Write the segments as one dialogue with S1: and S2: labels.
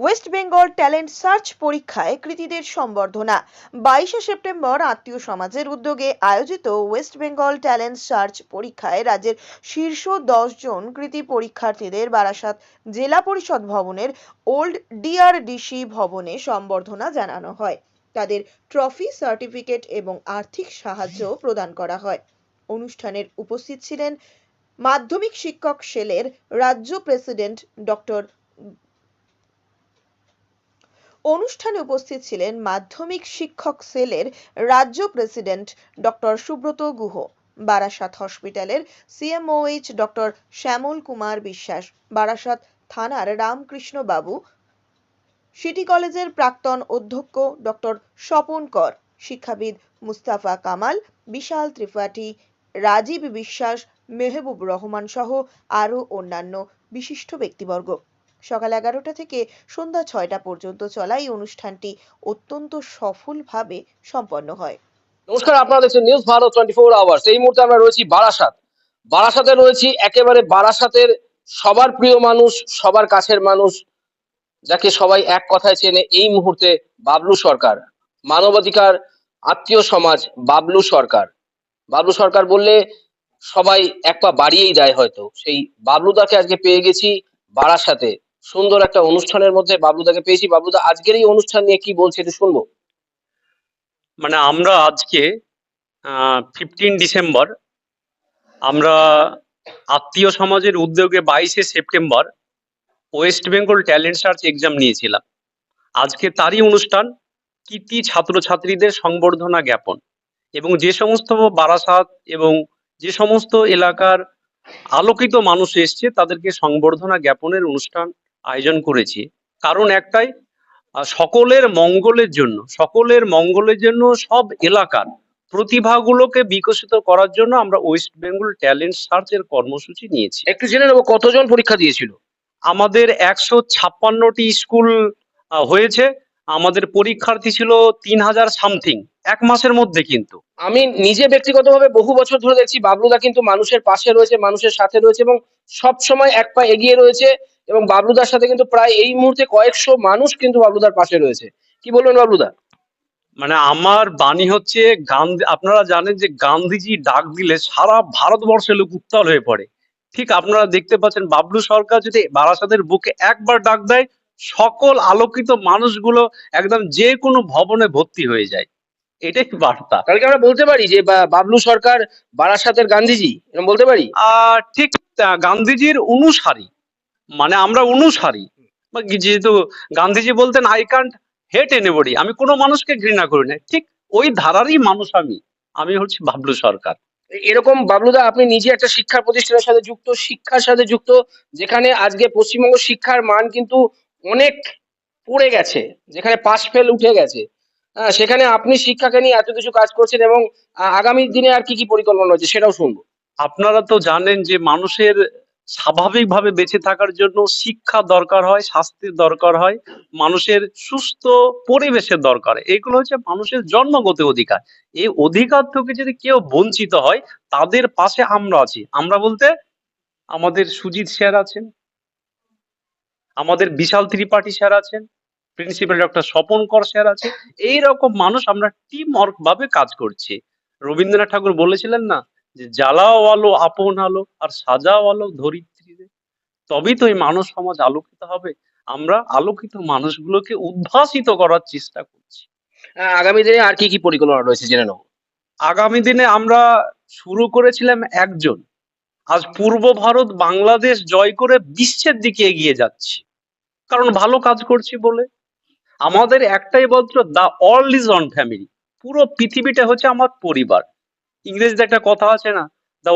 S1: West Bengal talent search পরীক্ষায় কৃতীদের সম্বর্ধনা। বাইশে সেপ্টেম্বর আত্মীয় সমাজের উদ্যোগে আয়োজিত ওয়েস্ট বেঙ্গল ট্যালেন্ট সার্চ পরীক্ষায় রাজ্যের শীর্ষ জন কৃতী পরীক্ষার্থীদের বারাসাত জেলা পরিষদ ভবনের ওল্ড ডিআরডিসি ভবনে সম্বর্ধনা জানানো হয়। তাদের ট্রফি সার্টিফিকেট এবং আর্থিক সাহায্য প্রদান করা হয়। অনুষ্ঠানের উপস্থিত ছিলেন মাধ্যমিক শিক্ষক সেলের রাজ্য প্রেসিডেন্ট ডক্টর অনুষ্ঠানে উপস্থিত ছিলেন মাধ্যমিক শিক্ষক সেলের রাজ্য প্রেসিডেন্ট ডক্টর সুব্রত গুহ, বারাসাত হসপিটালের সিএমওএইচ ডক্টর শ্যামল কুমার বিশ্বাস, বারাসাত থানার রামকৃষ্ণ বাবু, সিটি কলেজের প্রাক্তন অধ্যক্ষ ডক্টর স্বপন কর, শিক্ষাবিদ মুস্তাফা কামাল, বিশাল ত্রিপাঠী রাজীব বিশ্বাস, মেহবুব রহমান সহ আরও অন্যান্য বিশিষ্ট ব্যক্তিবর্গ। সকাল এগারোটা থেকে সন্ধ্যা ছয়টা পর্যন্ত চলা এই অনুষ্ঠানটি অত্যন্ত সফলভাবে সম্পন্ন হয়।
S2: নমস্কার, আপনারা দেখছেন news Bharat twenty four hours এই মুহূর্তে আমরা রয়েছি বারাসাত। বারাসাতে রয়েছি একেবারে বারাসাতের সবার প্রিয় মানুষ, সবার কাছের মানুষ, যাকে সবাই এক কথায় চেনে এই মুহূর্তে বাবলু সরকার। মানবাধিকার, আত্মীয় সমাজ, বাবলু সরকার। বাবলু সরকার বললে সবাই এক পা বাড়িয়েই দেয় হয়তো। সেই বাবলুদাকে আজকে পেয়ে গেছি বারাসাতে। সুন্দর একটা অনুষ্ঠানের মধ্যে বাবলুদাকে পেয়েছি। বাবলুদা, আজকের এই অনুষ্ঠান নিয়ে কি বলছে একটু শুনব।
S3: মানে আমরা আজকে ফিফটিন ডিসেম্বর, আমরা আত্মীয় সমাজের উদ্যোগে বাইশে September West Bengal talent search exam নিয়েছিলাম। আজকে তারই অনুষ্ঠান কৃতি ছাত্রছাত্রীদের সংবর্ধনা জ্ঞাপন। এবং যে সমস্ত বারাসাত এবং যে সমস্ত এলাকার আলোকিত মানুষ এসছে, তাদেরকে সংবর্ধনা জ্ঞাপনের অনুষ্ঠান আয়োজন করেছি। কারণ একটাই সকলের মঙ্গলের জন্য সকলের মঙ্গলের জন্য সব এলাকার প্রতিভাগুলোকে বিকশিত করার জন্য আমরা ওয়েস্ট বেঙ্গল ট্যালেন্ট সার্চ এর কর্মসূচি নিয়েছি।
S2: একটু জেনে নেব কতজন পরীক্ষা দিয়েছিল?
S3: আমাদের একশো ছাপ্পান্নটি স্কুল হয়েছে। আমাদের পরীক্ষার্থী ছিল তিন হাজার সামথিং এক মাসের মধ্যে কিন্তু।
S2: আমি নিজে ব্যক্তিগতভাবে বহু বছর ধরে দেখছি বাবলুদা কিন্তু মানুষের পাশে রয়েছে মানুষের সাথে রয়েছে এবং সব সময় এক পা এগিয়ে রয়েছে এবং বাবলুদার সাথে কিন্তু প্রায় এই মুহূর্তে কয়েকশো মানুষ কিন্তু বাবলুদার পাশে রয়েছে। কি বলবেন বাবলুদা?
S3: মানে আমার বাণী হচ্ছে গান্ধী আপনারা জানেন যে গান্ধীজি ডাক দিলে সারা ভারতবর্ষের লোক উত্তাল হয়ে পড়ে। ঠিক আপনারা দেখতে পাচ্ছেন বাবলু সরকার যদি বারাসাতের বুকে একবার ডাক দেয় সকল আলোকিত মানুষগুলো একদম যে কোনো ভবনে ভর্তি হয়ে যায়। এটাই বার্তা।
S2: তাহলে কি আমরা বলতে পারি যে বাবলু সরকার বারাসাতের গান্ধীজি এরকম বলতে পারি?
S3: ঠিক গান্ধীজির অনুসারী। মানে আমরা অনুসারী। যেহেতু গান্ধীজি বলতেন আই কান্ট হেট এনে এনিবডি আমি কোনো মানুষকে ঘৃণা করি না। ঠিক ওই ধারারই মানুষ আমি। আমি হচ্ছে বাবলু সরকার।
S2: এরকম বাবলুদা আপনি নিজে একটা শিক্ষা প্রতিষ্ঠানের সাথে যুক্ত শিক্ষার সাথে যুক্ত যেখানে আজকে পশ্চিমবঙ্গ শিক্ষার মান কিন্তু অনেক পড়ে গেছে, যেখানে পাশ ফেল উঠে গেছে। হ্যাঁ সেখানে আপনি শিক্ষাকে নিয়ে এত কিছু কাজ করছেন এবং আগামী দিনে আর কি কি পরিকল্পনা রয়েছে সেটাও শুনব।
S3: আপনারা তো জানেন যে মানুষের স্বাভাবিকভাবে বেঁচে থাকার জন্য শিক্ষা দরকার হয় স্বাস্থ্যের দরকার হয়, মানুষের সুস্থ পরিবেশের দরকার। এগুলো হচ্ছে মানুষের জন্মগত অধিকার। এই অধিকার থেকে যদি কেউ বঞ্চিত হয়, তাদের পাশে আমরা আছি। আমরা বলতে আমাদের সুজিত স্যার আছেন আমাদের বিশাল ত্রিপাঠী স্যার আছেন principal doctor Swapan Kar sir আছে এইরকম মানুষ আমরা টিম ওয়ার্ক ভাবে কাজ করছি। রবীন্দ্রনাথ ঠাকুর বলেছিলেন না যে জ্বালাও আলো আপন আলো আর সাজাও আলো ধরিত্রীতে। তবেই তো এই মানব সমাজ আলোকিত হবে। আমরা আলোকিত মানুষগুলোকে উদ্ভাসিত করার চেষ্টা করছি।
S2: আগামী দিনে আর কি কি পরিকল্পনা রয়েছে জেনে নেব?
S3: আগামী দিনে আমরা শুরু করেছিলাম একজন। আজ পূর্ব ভারত বাংলাদেশ জয় করে বিশ্বের দিকে এগিয়ে যাচ্ছে। কারণ ভালো কাজ করছি বলে। আমাদের একটাই মন্ত্র the all is one family পুরো পৃথিবীটা হচ্ছে আমার পরিবার। ইংরেজিতে একটা কথা আছে না দ্য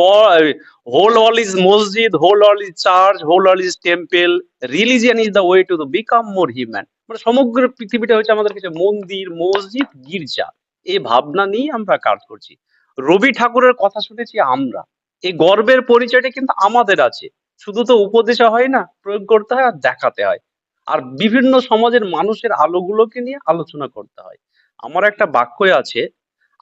S3: হোল অল ইজ মসজিদ whole all is church whole all is temple religion is the way to the become more human মানে সমগ্র পৃথিবীটা হচ্ছে আমাদের কাছে মন্দির, মসজিদ, গির্জা। এই ভাবনা নিয়ে আমরা কাজ করছি। রবি ঠাকুরের কথা শুনেছি আমরা। এই গর্বের পরিচয়টা কিন্তু আমাদের আছে। শুধু তো উপদেশে হয় না, প্রয়োগ করতে হয় আর দেখাতে হয়। আর বিভিন্ন সমাজের মানুষের আলোগুলোকে নিয়ে আলোচনা করতে হয়। আমার একটা বাক্য আছে,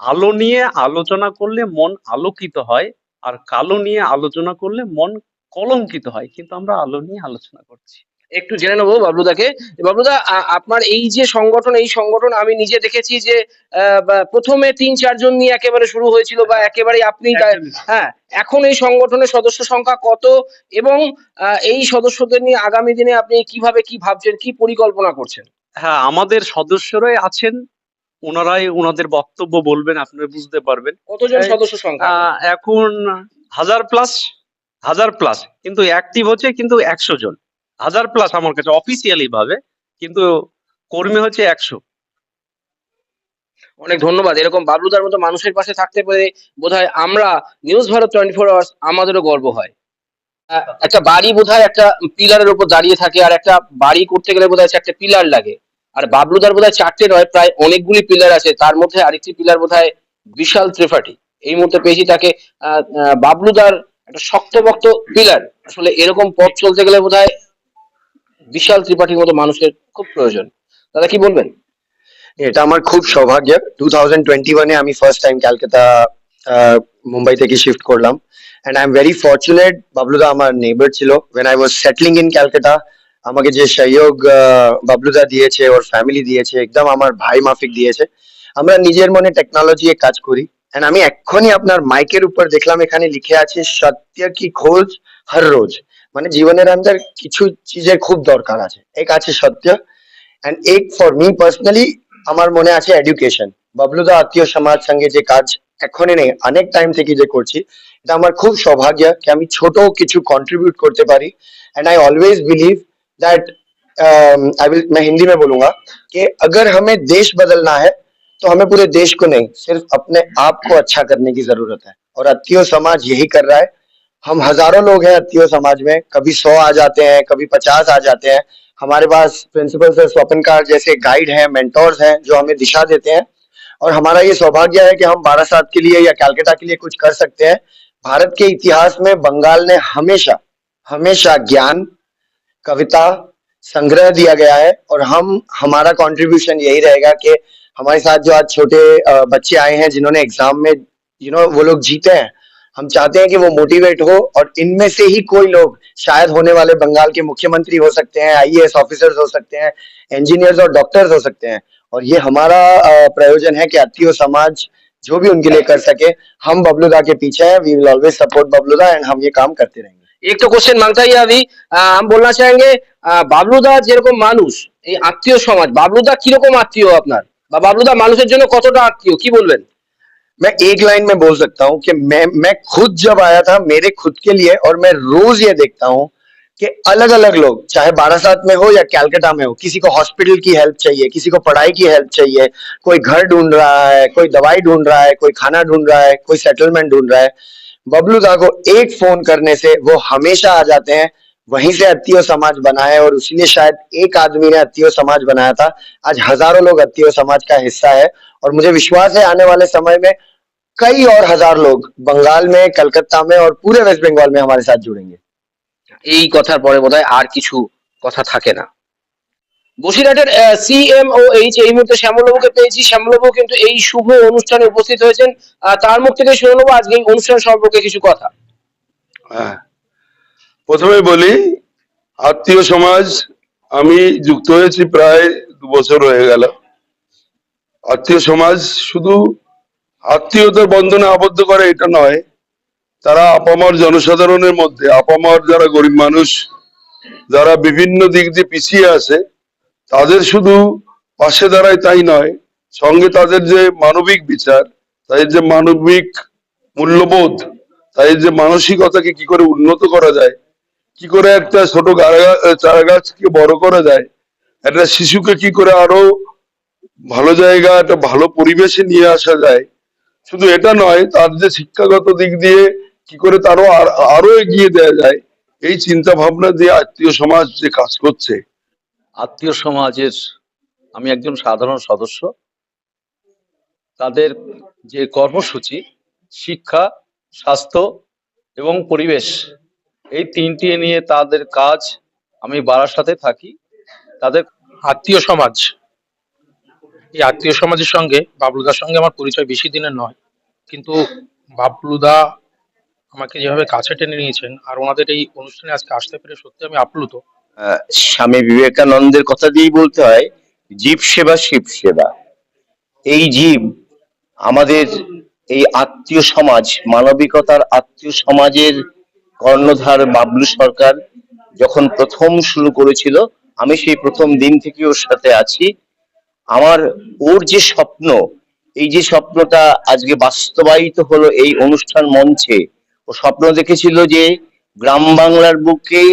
S3: আলো নিয়ে আলোচনা করলে মন আলোকিত হয় আর কালো নিয়ে আলোচনা করলে মন কলঙ্কিত হয়। কিন্তু আমরা আলো নিয়ে আলোচনা করছি।
S2: একটু জেনে নেব বাবলুদাকে। বাবলুদা আপনার এই যে সংগঠন এই সংগঠন আমি নিজে দেখেছি যে প্রথমে তিন চারজন নিয়ে একেবারে শুরু হয়েছিল বা একেবারে আপনি হ্যাঁ এখন এই সংগঠনের সদস্য সংখ্যা কত এবং এই সদস্যদের নিয়ে আগামী দিনে আপনি কীভাবে কি ভাবছেন কি পরিকল্পনা করছেন?
S3: হ্যাঁ আমাদের সদস্যরাই আছেন ওনারাই ওনাদের বক্তব্য বলবেন আপনারা বুঝতে পারবেন।
S2: কতজন সদস্য সংখ্যা?
S3: এখন হাজার প্লাস হাজার প্লাস কিন্তু অ্যাক্টিভ হচ্ছে কিন্তু একশো জন। হাজার প্লাস আমার কাছে অফিসিয়ালি ভাবে, কিন্তু কর্মী হচ্ছে একশো।
S2: অনেক ধন্যবাদ। এরকম বাবলুদার মতো মানুষের পাশে থাকতে পেরে বোধহয় আমরা news Bharat twenty four hours আমাদেরও গর্ব হয়। একটা বাড়ি বোধহয় একটা পিলারের উপর দাঁড়িয়ে থাকে, আর একটা বাড়ি করতে গেলে বোধহয় একটা পিলার লাগে। আর বাবলুদার বোধহয় চারটে নয়, প্রায় অনেকগুলি পিলার আছে। তার মধ্যে আরেকটি পিলার বোধহয় বিশাল ত্রিপাঠী। এই মুহূর্তে পেয়েছি তাকে বাবলুদার একটা শক্তপোক্ত পিলার। আসলে এরকম পথ চলতে গেলে বোধহয় বিশাল ত্রিপাঠীর মতো মানুষের খুব প্রয়োজন। দাদা কি বলবেন?
S4: এটা আমার খুব সৌভাগ্য টু থাউজেন্ড টোয়েন্টি ওয়ানে আমি first time Calcutta uh, Mumbai থেকে শিফট করলাম। And I am very fortunate বাবলুদা আমার নেবার ছিল। When I was settling in Calcutta আমাকে যে সহযোগ বাবলুদা দিয়েছে ওর ফ্যামিলি দিয়েছে একদম আমার ভাই মাফিক দিয়েছে। আমরা নিজের মনে টেকনোলজি কাজ করি। এন্ড আমি এক্ষুনি আপনার মাইকের উপর দেখলাম এখানে লিখে আছে সত্য কি খোঁজ হর রোজ মানে জীবনের আন্দার কিছু চিজের খুব দরকার আছে এক আছে সত্য এন্ড এক ফর মি পার্সোনালি আমার মনে আছে এডুকেশন বাবলুদা আত্মীয় সমাজ সঙ্গে যে কাজ এখনই নেই অনেক টাইম থেকে যে করছি এটা আমার খুব সৌভাগ্য কি আমি ছোট কিছু কন্ট্রিবিউট করতে পারি and I always believe that I will मैं हिंदी में बोलूँगा कि अगर हमें देश बदलना है तो हमें पूरे देश को नहीं, सिर्फ़ अपने आप को अच्छा करने की ज़रूरत है। और अतियो समाज यही कर रहा है। हम हज़ारों लोग हैं अतियो समाज में, कभी सौ आ जाते हैं, कभी पचास आ जाते हैं। हमारे पास प्रिंसिपल सर स्वपनकार जैसे गाइड हैं मेंटोर्स हैं, जो हमें दिशा देते हैं। और हमारा ये सौभाग्य है कि हम बारासात के लिए या कैलकाटा के लिए कुछ कर सकते हैं। भारत के इतिहास में बंगाल ने हमेशा हमेशा ज्ञान, कविता संग्रह दिया गया है। और हम, हमारा कंट्रीब्यूशन यही रहेगा कि हमारे साथ जो आज छोटे अ, बच्चे आए हैं जिन्होंने एग्जाम में यू नो वो लोग जीते हैं हम चाहते हैं कि वो मोटिवेट हो और इनमें से ही कोई लोग शायद होने वाले बंगाल के मुख्यमंत्री हो सकते हैं आईएएस ऑफिसर्स हो सकते हैं इंजीनियर्स और डॉक्टर्स हो सकते हैं और ये हमारा अ, प्रयोजन है कि अतियो समाज जो भी उनके लिए कर सके हम बबलूदा के पीछे हैं वी विल ऑलवेज सपोर्ट बबलूदा एंड हम ये काम करते रहेंगे
S2: एक तो क्वेश्चन मांगता ही अभी আহ, हम बोलना चाहेंगे আহ, বাবলুদা যেরকম মানুষ এই আত্মীয় সমাজ বাবলুদা কিরকম আত্মীয় আপনার বা বাবলুদা মানুষের জন্য কতটা আত্মীয় কি বলবেন
S4: मैं एक लाइन में बोल सकता हूँ कि मैं मैं खुद जब आया था मेरे खुद के लिए और मैं रोज ये देखता हूँ कि अलग अलग लोग चाहे बारासात में हो या कैलकाटा में हो किसी को हॉस्पिटल की हेल्प चाहिए किसी को पढ़ाई की हेल्प चाहिए कोई घर ढूंढ रहा है कोई दवाई ढूंढ रहा है कोई खाना ढूंढ रहा है कोई सेटलमेंट ढूंढ रहा है बबलू दा को एक फोन करने से वो हमेशा आ जाते हैं वहीं से अत्तियो समाज बना है और इसलिए शायद एक आदमी ने अत्तियो समाज बनाया था आज हजारों लोग अत्तियो समाज का हिस्सा है और मुझे विश्वास है आने वाले समय में कई और हजार लोग बंगाल में कलकत्ता में और पूरे वेस्ट बंगाल में हमारे साथ जुड़ेंगे
S2: এই কথার পরে বোধহয় আর কিছু কথা থাকে না বসিরহাটের সিএমওএইচ এই মুহূর্তে শ্যামলবাবুকে পেয়েছি শ্যামলবাবু কিন্তু এই শুভ অনুষ্ঠানে উপস্থিত হয়েছেন আহ, তার মুখ থেকে শুনে নেবো আজকে এই অনুষ্ঠান সম্পর্কে কিছু কথা
S5: হ্যাঁ প্রথমে বলি, আত্মীয় সমাজ, আমি যুক্ত হয়েছি প্রায় দু বছর হয়ে গেল। আত্মীয় সমাজ শুধু আত্মীয়তার বন্ধনে আবদ্ধ করে এটা নয়, তারা আপামর জনসাধারণের মধ্যে, আপামর যারা গরিব মানুষ, যারা বিভিন্ন দিক দিয়ে পিছিয়ে আছে, তাদের শুধু পাশে দাঁড়ায় তাই নয়, সঙ্গে তাদের যে মানবিক বিচার, তাদের যে মানবিক মূল্যবোধ, তাদের যে মানসিকতাকে কি করে উন্নত করা যায় কি করে একটা ছোট চারা গাছকে বড় করা যায়? একটা শিশুকে কি করে আরও ভালো জায়গা, একটা ভালো পরিবেশে নিয়ে আসা যায়? শুধু এটা নয়, তার যে শিক্ষাগত দিক দিয়ে কি করে তারও আরও এগিয়ে দেওয়া যায়, এই চিন্তা ভাবনা দিয়ে আত্মীয় সমাজ যে কাজ করছে।
S3: আত্মীয় সমাজের, আমি একজন সাধারণ সদস্য, তাদের যে কর্মসূচি, শিক্ষা, স্বাস্থ্য এবং পরিবেশ এই তিনটি নিয়ে তাদের কাজ আমি বারাসাতে থাকি। তাদের
S6: আত্মীয় সমাজ। এই আত্মীয় সমাজের সঙ্গে, বাবলুদার সঙ্গে আমার পরিচয় বেশি দিনের নয়। কিন্তু বাবলুদা আমাকে যেভাবে কাছে টেনে নিয়েছেন আর ওনাদের এই অনুষ্ঠানে আজকে আসতে পেরে সত্যি আমি আপ্লুত।
S7: স্বামী বিবেকানন্দের কথা দিয়েই বলতে হয়, জীব সেবা শিব সেবা। এই জীব আমাদের এই আত্মীয় সমাজ, মানবিকতার আত্মীয় সমাজের কর্ণধার বাবলু সরকার যখন প্রথম শুরু করেছিল, আমি সেই প্রথম দিন থেকে ওর সাথে আছি। আমার, ওর যে স্বপ্ন, এই যে স্বপ্নটা আজকে বাস্তবায়িত হলো এই অনুষ্ঠান মঞ্চে, ও স্বপ্ন দেখেছিল যে গ্রাম বাংলার বুকে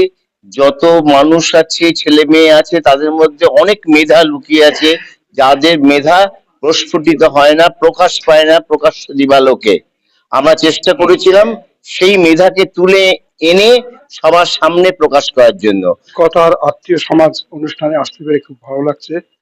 S7: যত মানুষ আছে, ছেলে মেয়ে আছে, তাদের মধ্যে অনেক মেধা লুকিয়ে আছে, যাদের মেধা প্রস্ফুটিত হয় না, প্রকাশ পায় না প্রকাশ দিবালোকে। আমরা চেষ্টা করেছিলাম সেই মেধাকে তুলে এনে সবার সামনে প্রকাশ করার জন্য।
S8: কথার আত্মীয় সমাজ অনুষ্ঠানে আসতে পেরে খুব ভালো লাগছে।